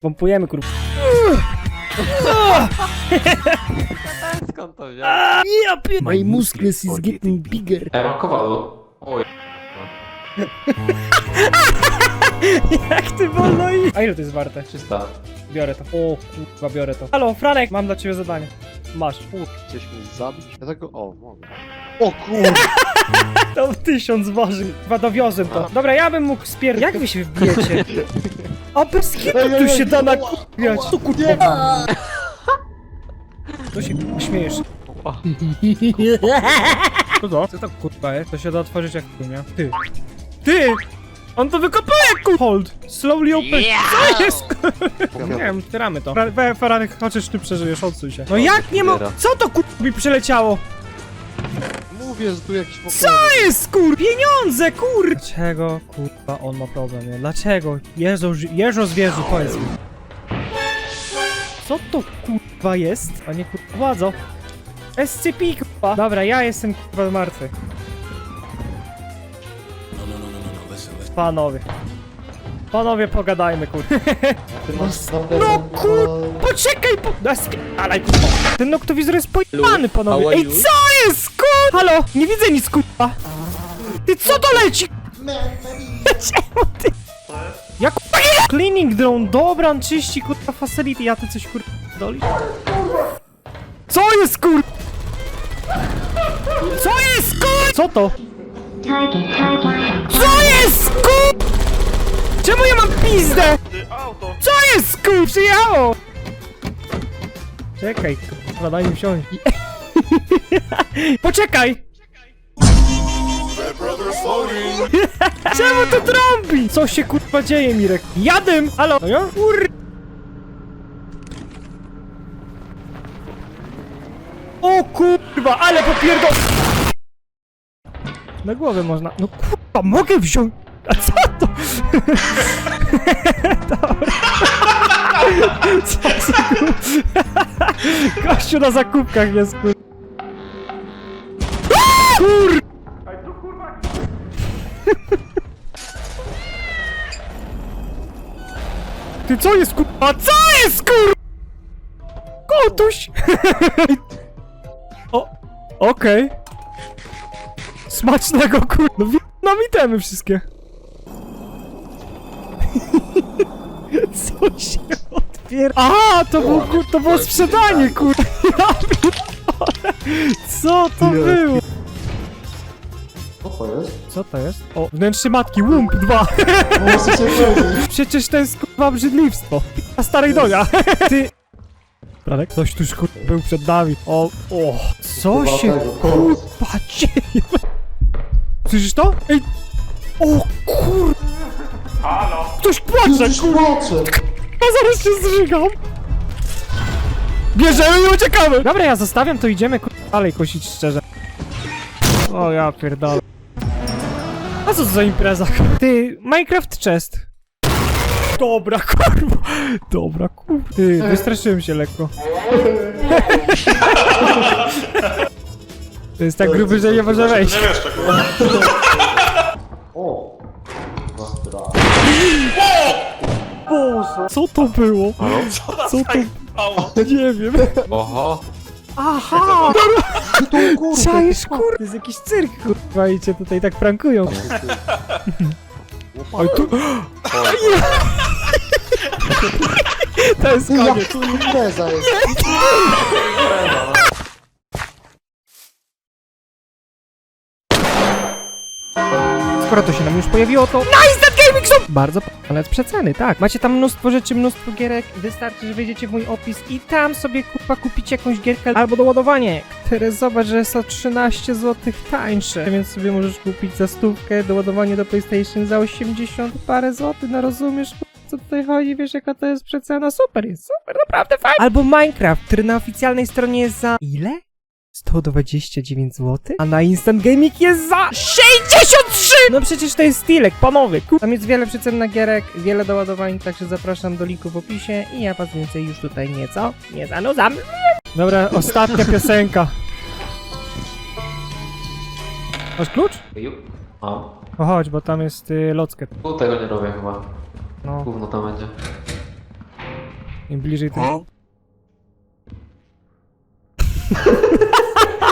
Pompujemy, kurwa. Skąd to wziąłeś? Ja pier... My muscles is getting bigger. Ej, mam kowadło. Oj. Jak ty wolno i... A ile to jest warte? 300. Biorę to. O, kurwa, biorę to. Halo, Franek, mam dla ciebie zadanie. Masz. Chcesz mnie zabić? Ja tego... O, mogę. O kurde! To tysiąc waży. Chyba dowiozę to. Dobra, ja bym mógł spier... Jak wy się wbijecie? A bez kitu Ej, tu ej, się da ała, nakupiać. Tu kurwa. To się śmiejesz. Co to? Co to kurwa jest? To się da otworzyć jak kunia. Ty. Ty! On to wykopuje kur... Hold. Slowly open. Co jest. Nie wiem, otwieramy to. Fra- Fe- Feranek, chociaż ty przeżyjesz, odsuń się. No jak nie mo... otwiera. Co to kur... mi przyleciało? Mówię, że tu jakiś Co jest kur... Pieniądze kur... Dlaczego kurwa on ma problem, nie? Dlaczego? Jezu, Jezu zwierzy, powiedz mi. Co to kurwa jest? A nie kurwa władzo. SCP kurwa. Dobra, ja jestem kurwa martwy. Panowie. Panowie, pogadajmy kurwa. No kur... Poczekaj, po... No kurwa. Ten noktowizor jest pojebany, panowie. Ej, co jest kur... Nie widzę nic kurwa. Ty co to leci? Czemu ty? Jak Cleaning drone, dobra, on czyści kurwa facility, ja ty coś kurwa doli? Co jest kur... Co jest kur... Co to? Co jest kur... Czemu ja mam pizdę? Co jest kur... Przyjechało! Czekaj, kurwa, daj mi wsiąść. Poczekaj! Czemu to trąbi? Co się kurwa dzieje, Mirek? Jadę! Halo? No ja? O kurwa, ale popierdol... Na głowę można. No kurwa, mogę wziąć. A co to? Dobra. Co za na zakupkach jest kur... co jest kurwa? Co jest kur... Kotuś! o, okej. Smacznego kur... No nam itemy wszystkie. Co się otwiera? A, to było kur... to było sprzedanie kur... Ja pierdolę. Co to było? Co to jest? Co to jest? O, wnętrze matki, Łump 2. Muszę się powiedzieć. Przecież to jest kurwa obrzydliwstwo. A starej donia. Ty... Franek, ktoś tuż kurwa był przed nami. O, o, co Chyba się tego, kurwa dzieje? Słyszysz to? Ej, o kur... Halo? Ktoś płacze, Już kurwa, płaczę! zaraz się zżygam. Bierzemy i uciekamy. Dobra, ja zostawiam, to idziemy kurwa dalej kosić szczerze. O, ja pierdolę. A co to za impreza? Ty, Minecraft Chest. Dobra, kurwa. Dobra, kurwa. Ty, wystraszyłem się lekko. To jest tak gruby, że nie może wejść. O! Zastra. Boże, co to było? Co to? Nie wiem. Oho. Aha! To kurde! Czaisz, kurwa. To jest jakiś cyrk, kurwa, i cię tutaj tak prankują. Oj, tu... To jest Ty, jak koniec. tu impreza jest? Skoro to się nam już pojawiło, to... Nice, that gaming shop! Bardzo nawet przeceny, tak. Macie tam mnóstwo rzeczy, mnóstwo gierek. Wystarczy, że wejdziecie w mój opis i tam sobie kupa kupicie jakąś gierkę albo doładowanie, które zobacz, że jest o 13 zł tańsze. Więc sobie możesz kupić za stówkę doładowanie do PlayStation za 80 parę złotych, no rozumiesz? Co tutaj chodzi, wiesz jaka to jest przecena? Super, jest super, naprawdę fajnie. Albo Minecraft, który na oficjalnej stronie jest za... Ile? 129 zł? A na Instant Gaming jest za 63! No przecież to jest stylek, panowie! Ku... Tam jest wiele przecennych gierek, wiele doładowań, także zapraszam do linku w opisie i ja was więcej już tutaj nieco nie zanudzam. Dobra, ostatnia piosenka. Masz klucz? Ju. Mam. O chodź, bo tam jest y, locket. Tu tego nie robię chyba. No. Gówno tam będzie. Im bliżej tym...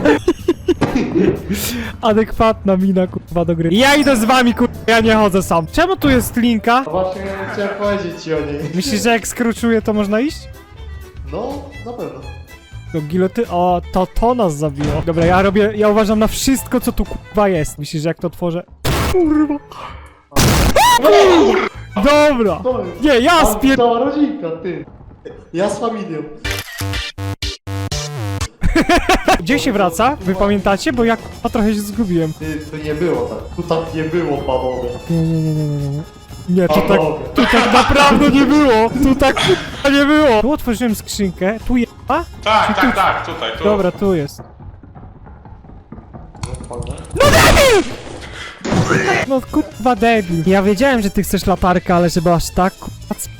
Adekwatna mina, kurwa, do gry. Ja idę z wami, kurwa, ja nie chodzę sam. Czemu tu jest linka? No właśnie chciałem powiedzieć ci o niej. Myślisz, że jak skruczuję, to można iść? No, na pewno. Do giloty... O, to to nas zabiło. Dobra, ja robię... Ja uważam na wszystko, co tu, kurwa, jest. Myślisz, że jak to otworzę... Kurwa. Dobra. To jest. Nie, ja Tam spier... Cała rodzinka, ty. Ja z familią. Gdzie się wraca? Wy pamiętacie? Bo ja kurwa, trochę się zgubiłem. Ty, to nie było tak. Tu tak nie było, panowie. Nie, nie, nie, nie, nie, nie. Nie, to tak, Panowie. tu tak naprawdę nie było! Tu tak kurwa, nie było! Tu otworzyłem skrzynkę, tu jest... A? Tak, tak, tak, tutaj, tu. Dobra, tu jest. No kurwa debil. Ja wiedziałem, że ty chcesz latarkę, ale żeby aż tak kurwa c-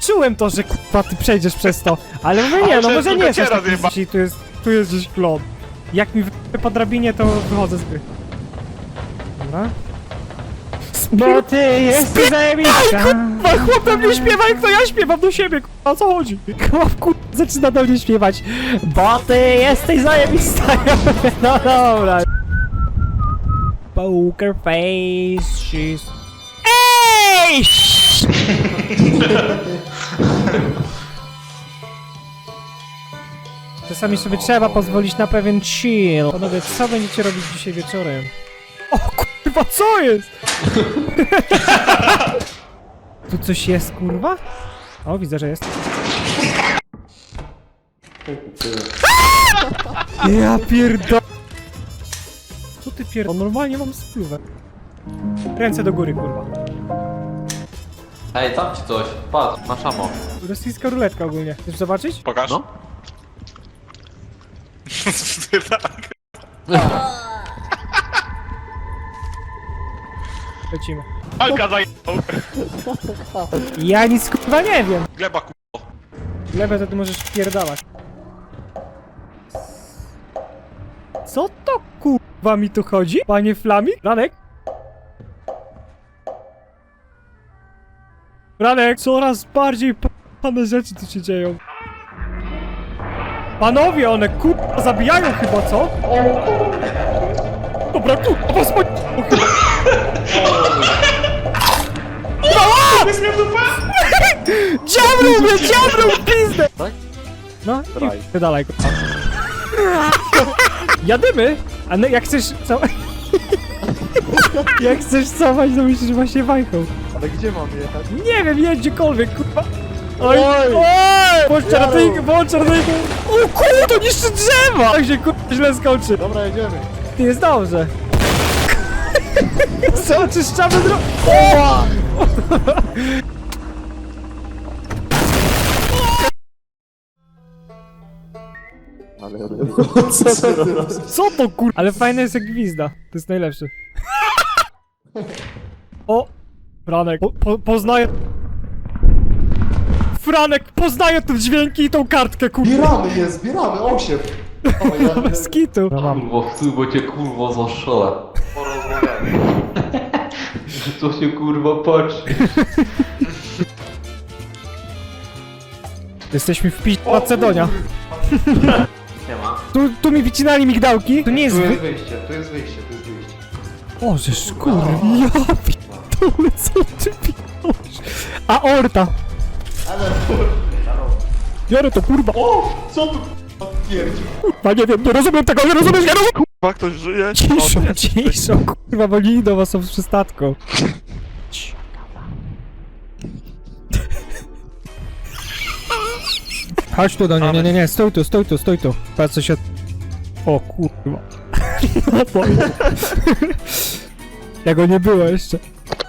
Czułem to, że kurwa ty przejdziesz przez to. Ale mówię nie, no może nie cię jesteś taki rozjeba- dzisiaj, tu jest, tu jest gdzieś klon. Jak mi wyjdzie po drabinie, to wychodzę z gry. Dobra. Bo ty jesteś zajebista. Kurwa, chłop do mnie śpiewa, jak to ja śpiewam do siebie, kurwa, o co chodzi? Chłop kurwa zaczyna do mnie śpiewać. Bo ty jesteś zajebista. Ja mówię, no dobra. Poker face, she's... Ej! Czasami sobie trzeba pozwolić na pewien chill. Panowie, co będziecie robić dzisiaj wieczorem? O kurwa, co jest? tu coś jest, kurwa? O, widzę, że jest. Ja pierdol... Co ty pierdol... Normalnie mam spluwę. Ręce do góry, kurwa. Ej, tam ci coś. Patrz, masz amo. Rosyjska ruletka ogólnie. Chcesz zobaczyć? Pokaż. No. Tak. Lecimy. Alka zajebał. Ja nic kurwa nie wiem. Gleba ku... Glebę to ty możesz pierdalać. Co to kurwa mi tu chodzi? Panie Flami? Ranek? Ranek, coraz bardziej pane rzeczy tu się dzieją. Panowie, one kurwa zabijają chyba, co? Dobra, kurwa, was po... o, chyba. Dziabru mnie, dziabru w pizdę! Tak? No, Draj. i dalej. kurwa. Jadymy! A no, jak chcesz co... jak chcesz cofać, to myślisz właśnie bajką. Ale gdzie mam jechać? Nie wiem, jedź gdziekolwiek, kurwa. Oj, Oj! oj! Włącz czarnojkę, włącz czarnojkę. O kurde, niszczy drzewa! Tak się kurwa źle skończy. Dobra, jedziemy. Ty jest dobrze. Co, oczyszczamy drogę? Ale... Co to teraz? Co to kur... Ale fajne jest jak gwizda. To jest najlepsze. O! Franek, po, po, poznaję... Franek, poznaję te dźwięki i tą kartkę, kurwa. Zbieramy je, zbieramy, osiem. O, ja Bez kitu. No. Kurwo, stój, bo cię kurwo zastrzelę. porozmawiamy. Co się kurwa patrzy? Jesteśmy w piś... Macedonia. Nie ma. Tu, tu mi wycinali migdałki. To nie jest... Tu Wy... jest wyjście, tu jest wyjście, tu jest wyjście. O, żeż kurwa. Ja pitole, co ty pitolisz? A orta. Ale... Biorę to kurwa. O! Co tu pierdzi? Kurwa, nie wiem, nie rozumiem tego, nie rozumiesz, nie rozumiem. Kurwa, ktoś żyje? Ciszo, ciszo, kurwa, bo nie do was są z przystatką. Chodź tu do nie, nie, nie, nie, stój tu, stój tu, stój tu. Patrz co się... O kurwa. No bo... Tego nie było jeszcze.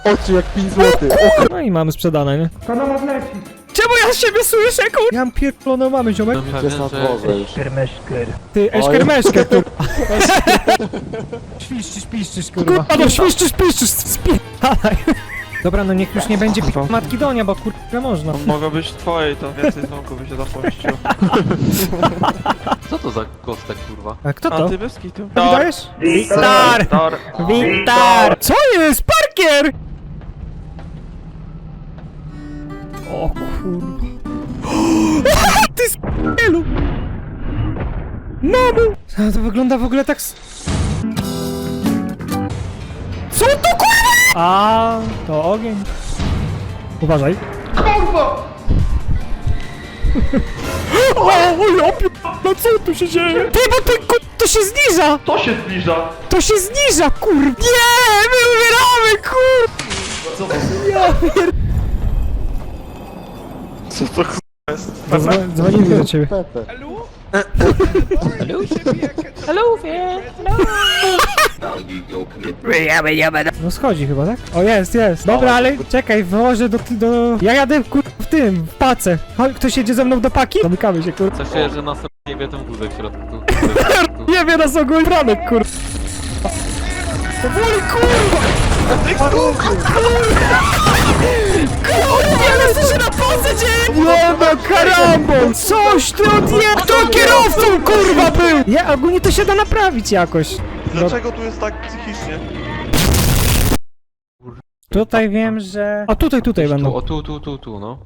Oczy jak 5 zł. No i mamy sprzedane, nie? Kanał leci. Czemu ja siebie słyszę, kur... Ja mam pierdoloną mamy, ziomek. Jest na dworze już. Ty, eszkermeszkę, kurwa. Świszczysz, piszczysz, kurwa. Kurwa, no świszczysz, piszczysz, spierdalaj. Dobra, no niech już nie będzie pi- matki Donia, bo kurwa można. Mogło być twoje, to więcej sąku by się zapościło. Co to za kostek kurwa? A kto A to? ty bez kitu. Wiktor! Tor. Wiktor! Co jest? Parkier! O kurwa. Ty s***elu! Mamu! A to wygląda w ogóle tak... s- Co to kurwa? A, to ogień. Uważaj. Kurwa! O, o, ja pi- no co tu się dzieje? Ty, bo to, ku- to się zniża! To się zbliża. To się zniża, kur... Nie, my umieramy, kur... Co to Ja pier... Co jest? Dzwo- Dzwonili do ciebie. Pepe. No schodzi chyba, tak? O, jest, jest. Dobra, ale czekaj, wyłożę do... do... Ja jadę, kur... w tym, w pace. Chodź, ktoś jedzie ze mną do paki? Zamykamy się, kur... Coś czuję, że nas nie wie ten wózek w środku. Nie wie nas ogólnie ranek, kur... Powoli, kurwa! Kurwa, co się na pace dzieje? Nie no, karambol! Coś ty odje... Kto kierowcą, kurwa, był? Ja, ogólnie to się da naprawić jakoś. Dlaczego tu jest tak psychicznie? Tutaj wiem, że... A tutaj, tutaj Tu, będą. o tu, tu, tu, tu, no.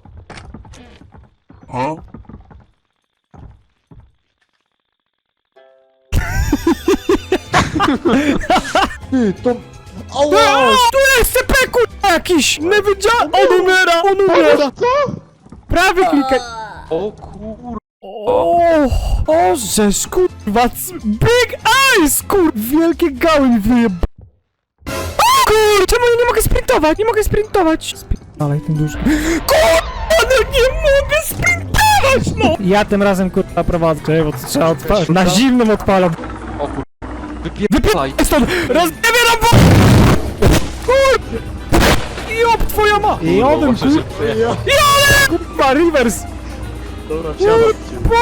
Ty, to... A, Ała! tu jest CP, kurwa, jakiś! Nie wiedziałem! On umiera, on umiera! Co? Prawy klikaj! O kur... O, o, żeż kurwa, c- big eyes, kur... Wielkie gały mi wyjeb... O, Kur, czemu ja nie mogę sprintować? Nie mogę sprintować! Dalej ten duży. Kurwa, no nie mogę sprintować, no! Ja tym razem, kurwa, prowadzę, bo to trzeba odpalić. Na zimnym odpalam. O kur... Wypierdalaj! Stąd! Rozbieram wam! Jop, twoja ma! Jodem, Kurwa, kur... przyjechał. Kurwa, reverse! Dobra, wsiadam.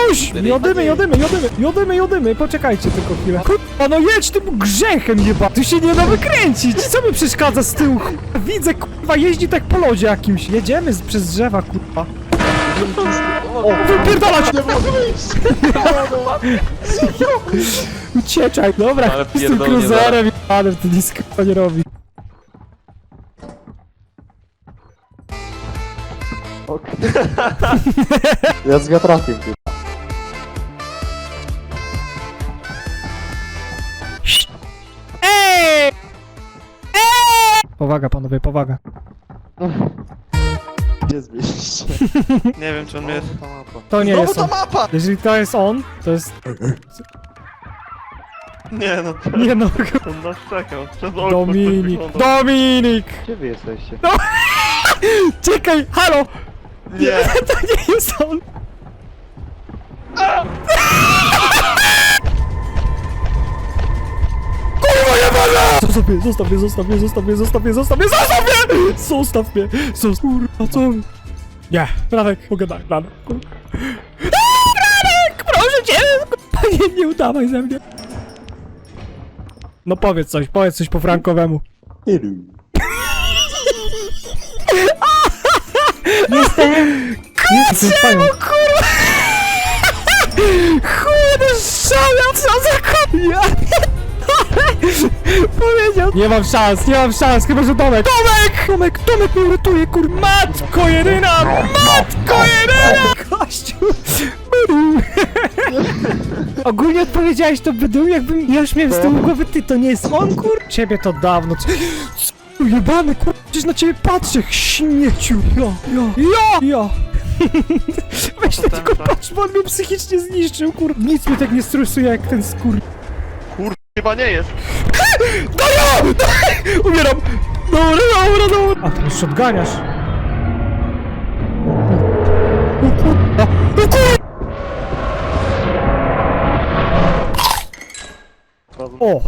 Puść! Jodymy, jodymy, jodymy, jodymy, jodymy, poczekajcie tylko chwilę. Kurwa, no jedź tym grzechem jeba! Tu się nie da wykręcić! Co mi przeszkadza z tyłu? Kurwa, Widzę, kurwa, jeździ tak po lodzie jakimś. Jedziemy z, przez drzewa, kurwa. O, wypierdalać! Nie mogę wyjść! Ucieczaj, dobra, Ale z tym pierdolnie cruiserem i panem to nic kurwa nie robi. Ja z wiatrakiem, ty. Powaga, panowie, powaga. Gdzie zmieścić? Nie wiem czy on mnie... Ta mapa. To nie Znowu jest ta on. mapa! Jeżeli to jest on, to jest... Nie no, Nie no, on nas czekał. Przez okno Dominik. tak wyglądał. Dominik! Gdzie wy jesteście? Czekaj, halo! Nie! To nie jest on! Kurwa! Zostaw mnie, zostaw mnie, zostaw mnie, zostaw mnie, zostaw mnie, zostaw mnie, zostaw mnie! Zostaw mnie! Zostaw... Kurwa, co? Nie, Radek, pogadaj, Radek. Aaa, Radek, proszę cię! kurwa, Nie, nie udawaj ze mnie. No powiedz coś, powiedz coś po frankowemu. Tylu. Jestem Czemu kurwa? Chudy szala, co za ko... Ja Powiedział... Nie mam szans, nie mam szans, chyba że Tomek! Tomek! Tomek, Tomek mnie uratuje, kur... Matko jedyna! Matko jedyna! Kościół! Ogólnie odpowiedziałeś to bydu, jakbym... Ja już miałem z tyłu głowy, ty, to nie jest on, kur... Ciebie to dawno... Co- no jebany, kurwa, gdzieś na ciebie patrzę, śmieciu. Ja, ja, ja, ja. Weź na niego tak. patrz, bo on mnie psychicznie zniszczył, kur... Nic mnie tak nie stresuje jak ten skur... Kur... chyba nie jest. No ja! No, umieram! Dobra, dobra, dobra! A, ty już shotganiasz. O kurwa! O kurwa! O!